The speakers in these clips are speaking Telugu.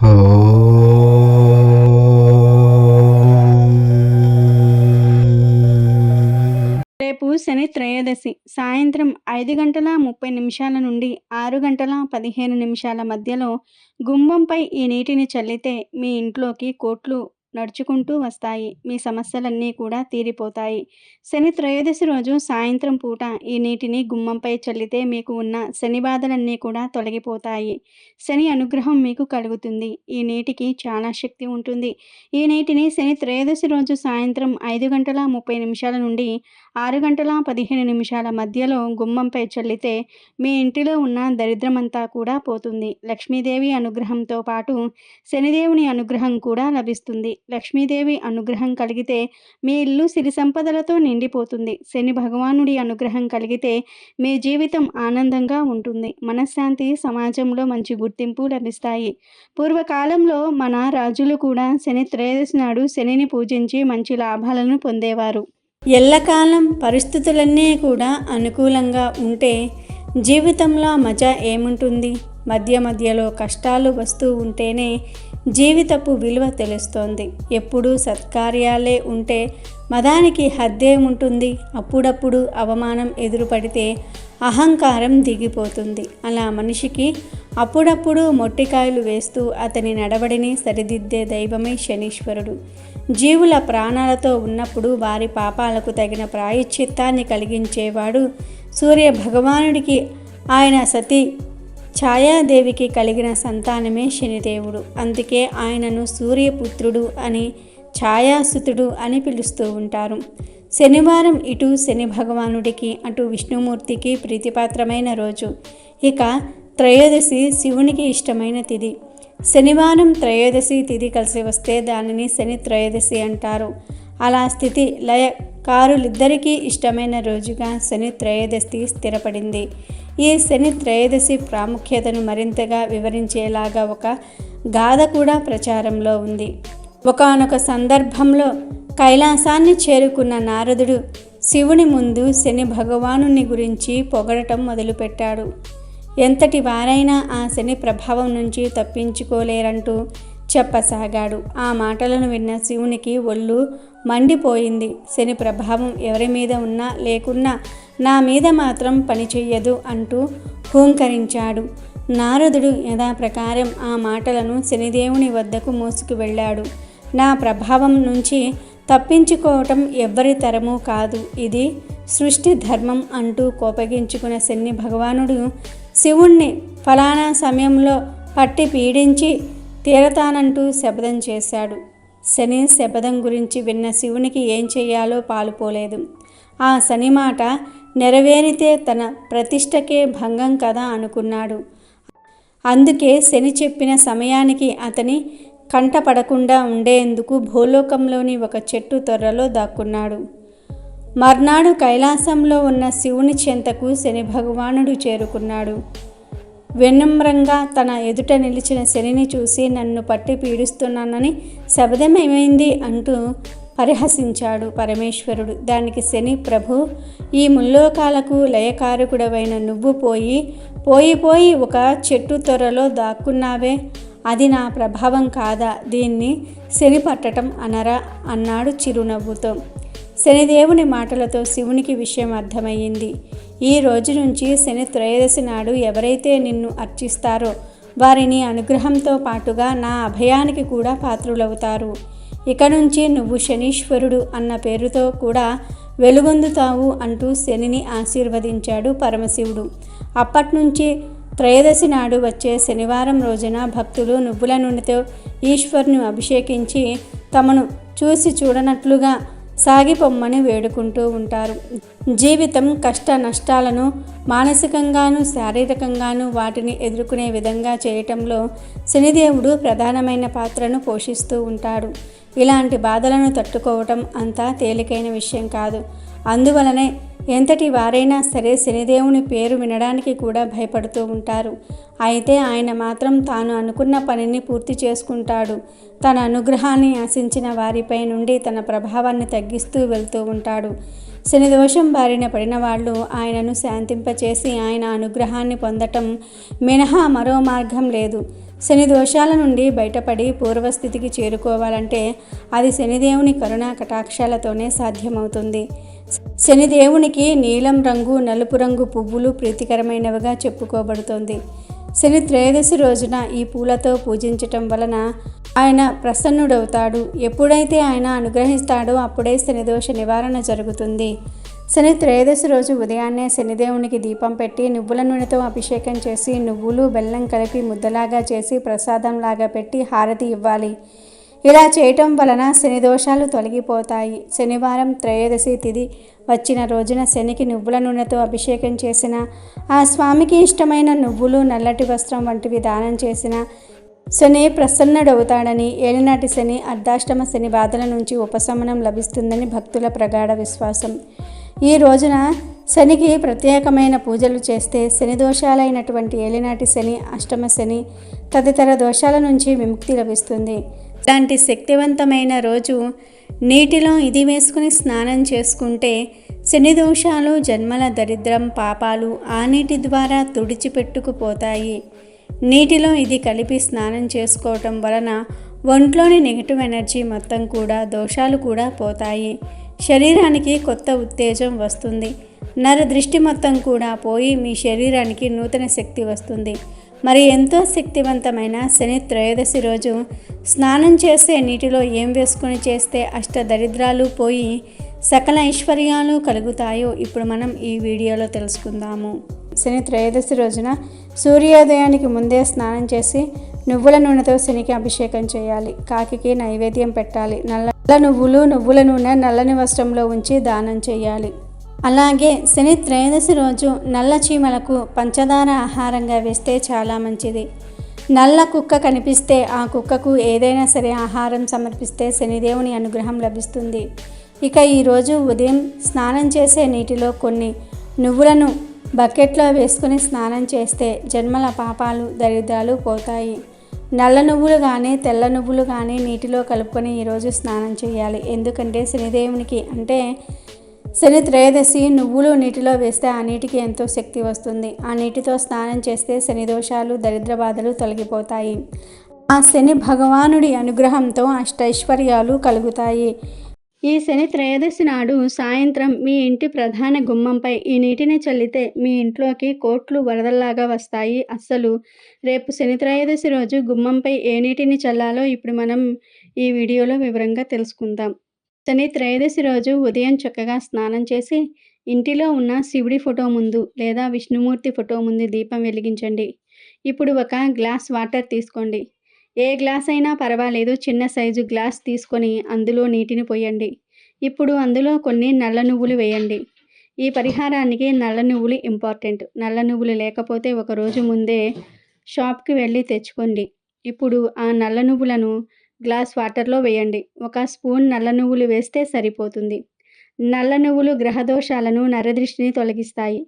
రేపు శని త్రయోదశి. సాయంత్రం ఐదు గంటల ముప్పై నిమిషాల నుండి ఆరు గంటల పదిహేను నిమిషాల మధ్యలో గుంభంపై ఈ నీటిని చల్లితే మీ ఇంట్లోకి కోట్లు నడుచుకుంటూ వస్తాయి. మీ సమస్యలన్నీ కూడా తీరిపోతాయి. శని త్రయోదశి రోజు సాయంత్రం పూట ఈ నీటిని గుమ్మంపై చల్లితే మీకు ఉన్న శని బాధలన్నీ కూడా తొలగిపోతాయి. శని అనుగ్రహం మీకు కలుగుతుంది. ఈ నీటికి చాలా శక్తి ఉంటుంది. ఈ నీటిని శని త్రయోదశి రోజు సాయంత్రం ఐదు గంటల ముప్పై నిమిషాల నుండి ఆరు గంటల పదిహేను నిమిషాల మధ్యలో గుమ్మంపై చల్లితే మీ ఇంటిలో ఉన్న దరిద్రమంతా కూడా పోతుంది. లక్ష్మీదేవి అనుగ్రహంతో పాటు శనిదేవుని అనుగ్రహం కూడా లభిస్తుంది. లక్ష్మీదేవి అనుగ్రహం కలిగితే మీ ఇల్లు సిరి సంపదలతో నిండిపోతుంది. శని భగవానుడి అనుగ్రహం కలిగితే మీ జీవితం ఆనందంగా ఉంటుంది. మనశ్శాంతి సమాజంలో మంచి గుర్తింపు లభిస్తాయి. పూర్వకాలంలో మన రాజులు కూడా శని త్రయోదశి నాడు శనిని పూజించి మంచి లాభాలను పొందేవారు. ఎల్లకాలం పరిస్థితులన్నీ కూడా అనుకూలంగా ఉంటే జీవితంలో మజా ఏముంటుంది? మధ్య మధ్యలో కష్టాలు వస్తూ ఉంటేనే జీవితపు విలువ తెలుస్తోంది. ఎప్పుడూ సత్కార్యాలే ఉంటే మదానికి హద్దే ఉంటుంది అప్పుడప్పుడు అవమానం ఎదురుపడితే అహంకారం దిగిపోతుంది. అలా మనిషికి అప్పుడప్పుడు మొట్టికాయలు వేస్తూ అతని నడవడిని సరిదిద్దే దైవమే శనీశ్వరుడు. జీవుల ప్రాణాలతో ఉన్నప్పుడు వారి పాపాలకు తగిన ప్రాయశ్చిత్తాన్ని కలిగించేవాడు సూర్య భగవానుడికి ఆయన సతీ ఛాయాదేవికి కలిగిన సంతానమే శనిదేవుడు. అందుకే ఆయనను సూర్యపుత్రుడు అని ఛాయాసుతుడు అని పిలుస్తూ ఉంటారు. శనివారం ఇటు శని భగవానుడికి అటు విష్ణుమూర్తికి ప్రీతిపాత్రమైన రోజు. ఇక త్రయోదశి శివునికి ఇష్టమైన తిథి. శనివారం త్రయోదశి తిథి కలిసి వస్తే దానిని శని త్రయోదశి అంటారు. అలా స్థితి లయ కారులిద్దరికీ ఇష్టమైన రోజుగా శని త్రయోదశి స్థిరపడింది. ఈ శని త్రయోదశి ప్రాముఖ్యతను మరింతగా వివరించేలాగా ఒక గాథ కూడా ప్రచారంలో ఉంది. ఒకనొక సందర్భంలో కైలాసాన్ని చేరుకున్న నారదుడు శివుని ముందు శని భగవానుని గురించి పొగడటం మొదలుపెట్టాడు. ఎంతటి వారైనా ఆ శని ప్రభావం నుంచి తప్పించుకోలేరంటూ చెప్పసాగాడు. ఆ మాటలను విన్న శివునికి ఒళ్ళు మండిపోయింది. శని ప్రభావం ఎవరి మీద ఉన్నా లేకున్నా నా మీద మాత్రం పనిచేయదు అంటూ హూంకరించాడు. నారదుడు యథాప్రకారం ఆ మాటలను శనిదేవుని వద్దకు మోసుకు వెళ్ళాడు. నా ప్రభావం నుంచి తప్పించుకోవటం ఎవ్వరి తరమూ కాదు. ఇది సృష్టి ధర్మం అంటూ కోపగించుకున్న శని భగవానుడు శివుణ్ణి ఫలానా సమయంలో పట్టి పీడించి తీరతానంటూ శపథం చేశాడు. శని శపథం గురించి విన్న శివునికి ఏం చెయ్యాలో పాలుపోలేదు. ఆ శని మాట నెరవేరితే తన ప్రతిష్టకే భంగం కదా అనుకున్నాడు. అందుకే శని చెప్పిన సమయానికి అతని కంటపడకుండా ఉండేందుకు భూలోకంలోని ఒక చెట్టు తొర్రలో దాక్కున్నాడు. మర్నాడు కైలాసంలో ఉన్న శివుని చెంతకు శని భగవానుడు చేరుకున్నాడు. వినమ్రంగా తన ఎదుట నిలిచిన శనిని చూసి నన్ను పట్టి పీడిస్తున్నానని శబదమేమైంది అంటూ పరిహసించాడు పరమేశ్వరుడు. దానికి శని ప్రభు ఈ ముల్లోకాలకు లయకారకుడవైన నువ్వు పోయి పోయి పోయి ఒక చెట్టు త్వరలో దాక్కున్నావే. అది నా ప్రభావం కాదా? దీన్ని శని పట్టటం అనరా? అన్నాడు చిరునవ్వుతో. శనిదేవుని మాటలతో శివునికి విషయం అర్థమయ్యింది. ఈ రోజు నుంచి శని త్రయోదశి నాడు ఎవరైతే నిన్ను అర్చిస్తారో వారిని అనుగ్రహంతో పాటుగా నా అభయానికి కూడా పాత్రులవుతారు. ఇక నుంచి నువ్వు శనీశ్వరుడు అన్న పేరుతో కూడా వెలుగొందుతావు అంటూ శనిని ఆశీర్వదించాడు పరమశివుడు. అప్పట్నుంచి త్రయోదశి నాడు వచ్చే శనివారం రోజున భక్తులు నువ్వుల నూనెతో ఈశ్వరుని అభిషేకించి తమను చూసి చూడనట్లుగా సాగిపోమ్మని వేడుకుంటూ ఉంటారు. జీవితం కష్ట నష్టాలను మానసికంగాను శారీరకంగాను వాటిని ఎదుర్కొనే విధంగా చేయటంలో శనిదేవుడు ప్రధానమైన పాత్రను పోషిస్తూ ఉంటాడు. ఇలాంటి బాధలను తట్టుకోవటం అంత తేలికైన విషయం కాదు. అందువలనే ఎంతటి వారైనా సరే శనిదేవుని పేరు వినడానికి కూడా భయపడుతూ ఉంటారు. అయితే ఆయన మాత్రం తాను అనుకున్న పనిని పూర్తి చేసుకుంటాడు. తన అనుగ్రహాన్ని ఆశించిన వారిపై నుండి తన ప్రభావాన్ని తగ్గిస్తూ వెళ్తూ ఉంటాడు. శని దోషం బారిన పడిన వాళ్ళు ఆయనను శాంతింపచేసి ఆయన అనుగ్రహాన్ని పొందటం మినహా మరో మార్గం లేదు. శని దోషాల నుండి బయటపడి పూర్వస్థితికి చేరుకోవాలంటే అది శనిదేవుని కరుణా కటాక్షాలతోనే సాధ్యమవుతుంది. శనిదేవునికి నీలం రంగు నలుపు రంగు పువ్వులు ప్రీతికరమైనవిగా చెప్పుకోబడుతోంది. శని త్రయోదశి రోజున ఈ పూలతో పూజించటం వలన ఆయన ప్రసన్నుడవుతాడు. ఎప్పుడైతే ఆయన అనుగ్రహిస్తాడో అప్పుడే శనిదోష నివారణ జరుగుతుంది. శని త్రయోదశి రోజు ఉదయాన్నే శనిదేవునికి దీపం పెట్టి నువ్వుల నూనెతో అభిషేకం చేసి నువ్వులు బెల్లం కలిపి ముద్దలాగా చేసి ప్రసాదంలాగా పెట్టి హారతి ఇవ్వాలి. ఇలా చేయటం వలన శని దోషాలు తొలగిపోతాయి. శనివారం త్రయోదశి తిథి వచ్చిన రోజున శనికి నువ్వుల నూనెతో అభిషేకం చేసిన ఆ స్వామికి ఇష్టమైన నువ్వులు నల్లటి వస్త్రం వంటివి దానం చేసిన శని ప్రసన్నుడవుతాడని ఏలినాటి శని అర్ధాష్టమ శని బాధల నుంచి ఉపశమనం లభిస్తుందని భక్తుల ప్రగాఢ విశ్వాసం. ఈ రోజున శనికి ప్రత్యేకమైన పూజలు చేస్తే శని దోషాలైనటువంటి ఏలినాటి శని అష్టమ శని తదితర దోషాల నుంచి విముక్తి లభిస్తుంది. ఇలాంటి శక్తివంతమైన రోజు నీటిలో ఇది వేసుకుని స్నానం చేసుకుంటే శని దోషాలు జన్మల దరిద్రం పాపాలు ఆ నీటి ద్వారా తుడిచిపెట్టుకుపోతాయి. నీటిలో ఇది కలిపి స్నానం చేసుకోవటం వలన ఒంట్లోని నెగిటివ్ ఎనర్జీ మొత్తం కూడా దోషాలు కూడా పోతాయి. శరీరానికి కొత్త ఉత్తేజం వస్తుంది. నర దృష్టి మొత్తం కూడా పోయి మీ శరీరానికి నూతన శక్తి వస్తుంది. మరి ఎంతో శక్తివంతమైన శని త్రయోదశి రోజు స్నానం చేసే నీటిలో ఏం వేసుకొని చేస్తే అష్ట దరిద్రాలు పోయి సకల ఐశ్వర్యాలు కలుగుతాయో ఇప్పుడు మనం ఈ వీడియోలో తెలుసుకుందాము. శని త్రయోదశి రోజున సూర్యోదయానికి ముందే స్నానం చేసి నువ్వుల నూనెతో శనికి అభిషేకం చేయాలి. కాకికి నైవేద్యం పెట్టాలి. నల్ల నల్ల నువ్వులు నువ్వుల నూనె నల్లని వస్త్రంలో ఉంచి దానం చేయాలి. అలాగే శని త్రయోదశి రోజు నల్ల చీమలకు పంచదార ఆహారంగా వేస్తే చాలా మంచిది. నల్ల కుక్క కనిపిస్తే ఆ కుక్కకు ఏదైనా సరే ఆహారం సమర్పిస్తే శనిదేవుని అనుగ్రహం లభిస్తుంది. ఇక ఈరోజు ఉదయం స్నానం చేసే నీటిలో కొన్ని నువ్వులను బకెట్లో వేసుకుని స్నానం చేస్తే జన్మల పాపాలు దరిద్రాలు పోతాయి. నల్ల నువ్వులు కానీ తెల్ల నువ్వులు కానీ నీటిలో కలుపుకొని ఈరోజు స్నానం చేయాలి. ఎందుకంటే శనిదేవునికి అంటే శని త్రయోదశి నువ్వులు నీటిలో వేస్తే ఆ నీటికి ఎంతో శక్తి వస్తుంది. ఆ నీటితో స్నానం చేస్తే శని దోషాలు దరిద్ర బాధలు తొలగిపోతాయి. ఆ శని భగవానుడి అనుగ్రహంతో అష్టైశ్వర్యాలు కలుగుతాయి. ఈ శని త్రయోదశి నాడు సాయంత్రం మీ ఇంటి ప్రధాన గుమ్మంపై ఈ నీటిని చల్లితే మీ ఇంట్లోకి కోట్లు వరదల్లాగా వస్తాయి. అస్సలు రేపు శని త్రయోదశి రోజు గుమ్మంపై ఏ నీటిని చల్లాలో ఇప్పుడు మనం ఈ వీడియోలో వివరంగా తెలుసుకుందాం. శని త్రయోదశి రోజు ఉదయం చక్కగా స్నానం చేసి ఇంటిలో ఉన్న శివుడి ఫోటో ముందు లేదా విష్ణుమూర్తి ఫోటో ముందు దీపం వెలిగించండి. ఇప్పుడు ఒక గ్లాస్ వాటర్ తీసుకోండి. ఏ గ్లాస్ అయినా పర్వాలేదు చిన్న సైజు గ్లాస్ తీసుకొని అందులో నీటిని పోయండి. ఇప్పుడు అందులో కొన్ని నల్ల నువ్వులు వేయండి. ఈ పరిహారానికి నల్ల నువ్వులు ఇంపార్టెంట్. నల్ల నువ్వులు లేకపోతే ఒక రోజు ముందే షాప్కి వెళ్ళి తెచ్చుకోండి. ఇప్పుడు ఆ నల్ల నువ్వులను గ్లాస్ వాటర్లో వేయండి. ఒక స్పూన్ నల్ల నువ్వులు వేస్తే సరిపోతుంది. నల్ల నువ్వులు గ్రహదోషాలను నరదృష్టిని తొలగిస్తాయి.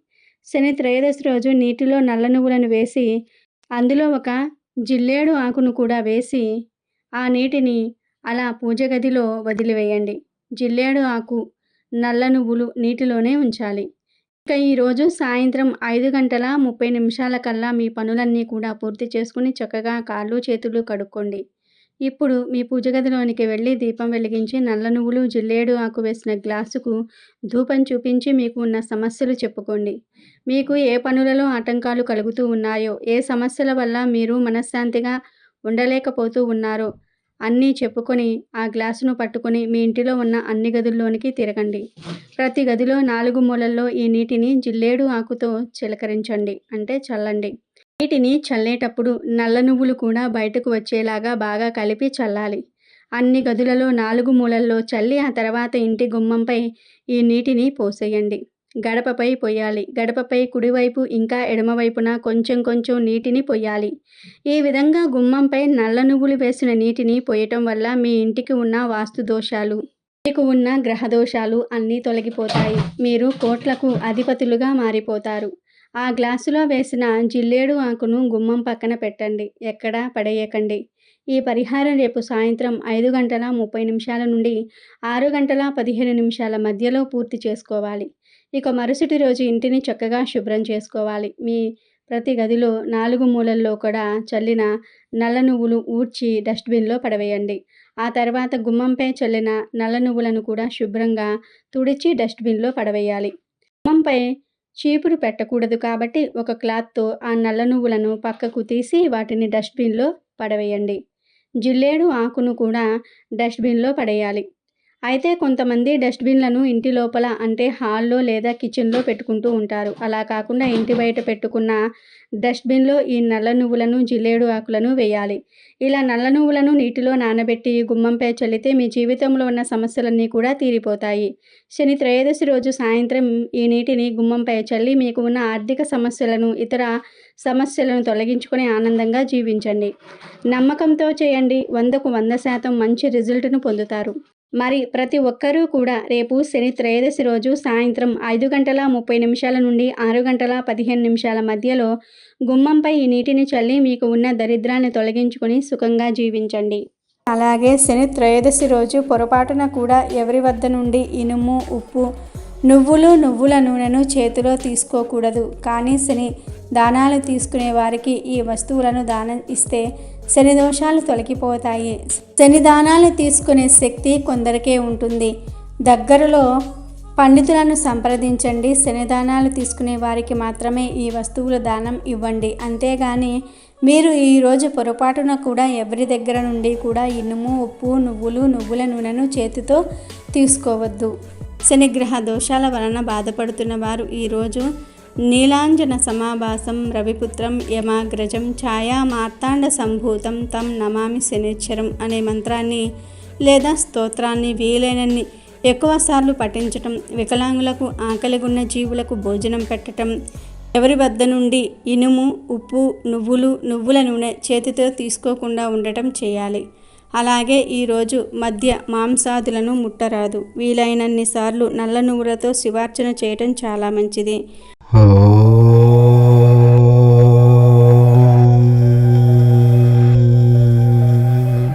శని త్రయోదశి రోజు నీటిలో నల్ల నువ్వులను వేసి అందులో ఒక జిల్లేడు ఆకును కూడా వేసి ఆ నీటిని అలా పూజ గదిలో వదిలివేయండి. జిల్లేడు ఆకు నల్ల నువ్వులు నీటిలోనే ఉంచాలి. ఇక ఈరోజు సాయంత్రం ఐదు గంటల ముప్పై నిమిషాల కల్లా మీ పనులన్నీ కూడా పూర్తి చేసుకుని చక్కగా కాళ్ళు చేతులు కడుక్కోండి. ఇప్పుడు మీ పూజ గదిలోనికి వెళ్ళి దీపం వెలిగించి నల్ల నువ్వులు జిల్లేడు ఆకు వేసిన గ్లాసుకు ధూపం చూపించి మీకు ఉన్న సమస్యలు చెప్పుకోండి. మీకు ఏ పనులలో ఆటంకాలు కలుగుతూ ఉన్నాయో ఏ సమస్యల వల్ల మీరు మనశ్శాంతిగా ఉండలేకపోతూ ఉన్నారో అన్నీ చెప్పుకొని ఆ గ్లాసును పట్టుకొని మీ ఇంటిలో ఉన్న అన్ని గదుల్లోనికి తిరగండి. ప్రతి గదిలో నాలుగు మూలల్లో ఈ నీటిని జిల్లేడు ఆకుతో చిలకరించండి అంటే చల్లండి. నీటిని చల్లేటప్పుడు నల్ల నువ్వులు కూడా బయటకు వచ్చేలాగా బాగా కలిపి చల్లాలి. అన్ని గదులలో నాలుగు మూలల్లో చల్లి ఆ తర్వాత ఇంటి గుమ్మంపై ఈ నీటిని పోసేయండి. గడపపై పొయ్యాలి గడపపై కుడివైపు ఇంకా ఎడమవైపున కొంచెం కొంచెం నీటిని పొయ్యాలి ఈ విధంగా గుమ్మంపై నల్ల నువ్వులు వేసిన నీటిని పొయ్యటం వల్ల మీ ఇంటికి ఉన్న వాస్తు దోషాలు మీకు ఉన్న గ్రహ దోషాలు అన్నీ తొలగిపోతాయి. మీరు కోట్లకు అధిపతులుగా మారిపోతారు. ఆ గ్లాసులో వేసిన జిల్లేడు ఆకును గుమ్మం పక్కన పెట్టండి. ఎక్కడా పడేయకండి. ఈ పరిహారం రేపు సాయంత్రం ఐదు గంటల ముప్పై నిమిషాల నుండి ఆరు గంటల పదిహేను నిమిషాల మధ్యలో పూర్తి చేసుకోవాలి. ఇక మరుసటి రోజు ఇంటిని చక్కగా శుభ్రం చేసుకోవాలి. మీ ప్రతి గదిలో నాలుగు మూలల్లో కూడా చల్లిన నల్ల నువ్వులు ఊడ్చి డస్ట్బిన్లో పడవేయండి. ఆ తర్వాత గుమ్మంపై చల్లిన నల్ల నువ్వులను కూడా శుభ్రంగా తుడిచి డస్ట్బిన్లో పడవేయాలి. గుమ్మంపై చీపురు పెట్టకూడదు కాబట్టి ఒక క్లాత్తో ఆ నల్ల నువ్వులను పక్కకు తీసి వాటిని డస్ట్బిన్లో పడవేయండి. జిల్లేడు ఆకును కూడా డస్ట్బిన్లో పడేయాలి. అయితే కొంతమంది డస్ట్బిన్లను ఇంటి లోపల అంటే హాల్లో లేదా కిచెన్లో పెట్టుకుంటూ ఉంటారు. అలా కాకుండా ఇంటి బయట పెట్టుకున్న డస్ట్బిన్లో ఈ నల్ల నువ్వులను జిల్లేడు ఆకులను వేయాలి. ఇలా నల్ల నువ్వులను నీటిలో నానబెట్టి గుమ్మంపై చల్లితే మీ జీవితంలో ఉన్న సమస్యలన్నీ కూడా తీరిపోతాయి. శని త్రయోదశి రోజు సాయంత్రం ఈ నీటిని గుమ్మంపై చల్లి మీకు ఉన్న ఆర్థిక సమస్యలను ఇతర సమస్యలను తొలగించుకొని ఆనందంగా జీవించండి. నమ్మకంతో చేయండి. వందకు వంద శాతం మంచి రిజల్ట్ను పొందుతారు. మరి ప్రతి ఒక్కరూ కూడా రేపు శని త్రయోదశి రోజు సాయంత్రం ఐదు గంటల ముప్పై నిమిషాల నుండి ఆరు గంటల పదిహేను నిమిషాల మధ్యలో గుమ్మంపై ఈ నీటిని చల్లి మీకు ఉన్న దరిద్రాన్ని తొలగించుకొని సుఖంగా జీవించండి. అలాగే శని త్రయోదశి రోజు పొరపాటున కూడా ఎవరి వద్ద నుండి ఇనుము ఉప్పు నువ్వులు నువ్వుల నూనెను చేతిలో తీసుకోకూడదు. కానీ శని దానాలు తీసుకునే వారికి ఈ వస్తువులను దానం ఇస్తే శని దోషాలు తొలగిపోతాయి. శని దానాలు తీసుకునే శక్తి కొందరికే ఉంటుంది. దగ్గరలో పండితులను సంప్రదించండి. శనిదానాలు తీసుకునే వారికి మాత్రమే ఈ వస్తువుల దానం ఇవ్వండి. అంతేగాని మీరు ఈరోజు పొరపాటున కూడా ఎవరి దగ్గర నుండి కూడా ఇనుము ఉప్పు నువ్వులు నువ్వుల నూనెను చేతితో తీసుకోవద్దు. శనిగ్రహ దోషాల వలన బాధపడుతున్న వారు ఈరోజు నీలాంజన సమాభాసం రవిపుత్రం యమాగ్రజం ఛాయా మార్తాండ సంభూతం తం నమామి శనిశ్చరం అనే మంత్రాన్ని లేదా స్తోత్రాన్ని వీలైనన్ని ఎక్కువసార్లు పఠించటం వికలాంగులకు ఆకలిగున్న జీవులకు భోజనం పెట్టటం ఎవరి వద్ద నుండి ఇనుము ఉప్పు నువ్వులు నువ్వుల నూనె చేతితో తీసుకోకుండా ఉండటం చేయాలి. అలాగే ఈరోజు మధ్య మాంసాదులను ముట్టరాదు. వీలైనన్ని సార్లు నల్ల నువ్వులతో శివార్చన చేయటం చాలా మంచిది. Oh.